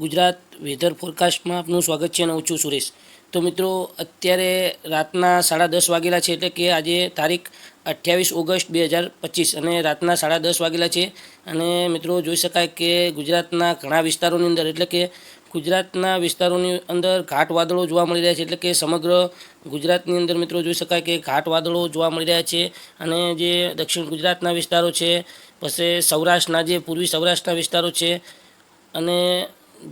Gujarat weather ફોરકાસ્ટમાં આપનું સ્વાગત છે અને હું છું સુરેશ. તો મિત્રો, અત્યારે રાતના સાડા દસ વાગેલા છે એટલે કે આજે તારીખ અઠ્યાવીસ ઓગસ્ટ બે હજાર પચીસ અને રાતના સાડા દસ વાગેલા છે અને મિત્રો, જોઈ શકાય કે ગુજરાતના ઘણા વિસ્તારોની અંદર એટલે કે ગુજરાતના વિસ્તારોની અંદર ઘાટ વાદળો જોવા મળી રહ્યા છે એટલે કે સમગ્ર ગુજરાતની અંદર મિત્રો, જોઈ શકાય કે ઘાટ વાદળો જોવા મળી રહ્યા છે અને જે દક્ષિણ ગુજરાતના વિસ્તારો છે, પછી સૌરાષ્ટ્રના જે પૂર્વી સૌરાષ્ટ્રના વિસ્તારો છે અને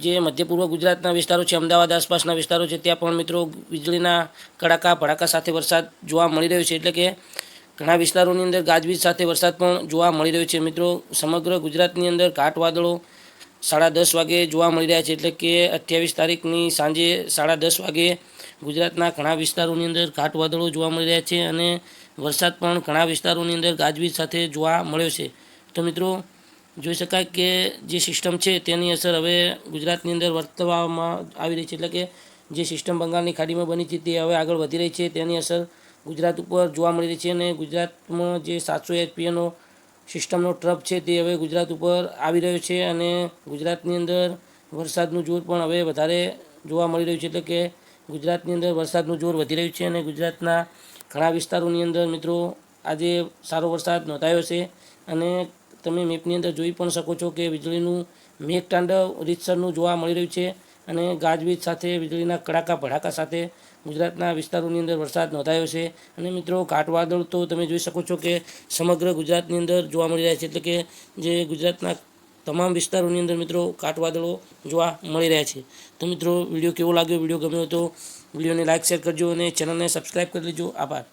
જે મધ્ય પૂર્વ ગુજરાતના વિસ્તારો છે, અમદાવાદ આસપાસના વિસ્તારો છે, ત્યાં પણ મિત્રો વીજળીના કડાકા, ભડાકા સાથે વરસાદ જોવા મળી રહ્યો છે. એટલે કે ઘણા વિસ્તારોની અંદર ગાજવીજ સાથે વરસાદ પણ જોવા મળી રહ્યો છે. મિત્રો, સમગ્ર ગુજરાતની અંદર ઘાટ વાદળો સાડા દસ વાગે જોવા મળી રહ્યા છે. એટલે કે અઠ્યાવીસ તારીખની સાંજે સાડા દસ વાગે ગુજરાતના ઘણા વિસ્તારોની અંદર ઘાટ વાદળો જોવા મળી રહ્યા છે અને વરસાદ પણ ઘણા વિસ્તારોની અંદર ગાજવીજ સાથે જોવા મળ્યો છે. તો મિત્રો જોઈ શકાય કે જે સિસ્ટમ છે તેની અસર હવે ગુજરાતની અંદર વર્તવામાં આવી રહી છે. એટલે કે જે સિસ્ટમ બંગાળની ખાડીમાં બની છે તે હવે આગળ વધી રહી છે. તેની અસર ગુજરાત ઉપર જોવા મળી રહી છે અને ગુજરાતમાં જે સાતસો એચપીએનો સિસ્ટમનો ટ્રપ છે તે હવે ગુજરાત ઉપર આવી રહ્યો છે અને ગુજરાતની અંદર વરસાદનું જોર પણ હવે વધારે જોવા મળી રહ્યું છે. એટલે કે ગુજરાતની અંદર વરસાદનું જોર વધી રહ્યું છે અને ગુજરાતના ઘણા વિસ્તારોની અંદર મિત્રો આજે સારો વરસાદ નોંધાયો છે અને તમે મેપની અંદર જોઈ પણ શકો છો કે વીજળીનું મેઘતાંડવ રીતસરનું જોવા મળી રહ્યું છે અને ગાજવીજ સાથે વીજળીના કડાકા ભડાકા સાથે ગુજરાતના વિસ્તારોની અંદર વરસાદ નોંધાયો છે. અને મિત્રો, કાટવાદળ તો તમે જોઈ શકો છો કે સમગ્ર ગુજરાતની અંદર જોવા મળી રહ્યા છે. એટલે કે જે ગુજરાતના તમામ વિસ્તારોની અંદર મિત્રો કાટવાદળો જોવા મળી રહ્યા છે. તો મિત્રો, વીડિયો કેવો લાગ્યો? વીડિયો ગમ્યો તો વિડીયોને લાઇક શેર કરજો અને ચેનલને સબસ્ક્રાઈબ કરી લેજો. આભાર.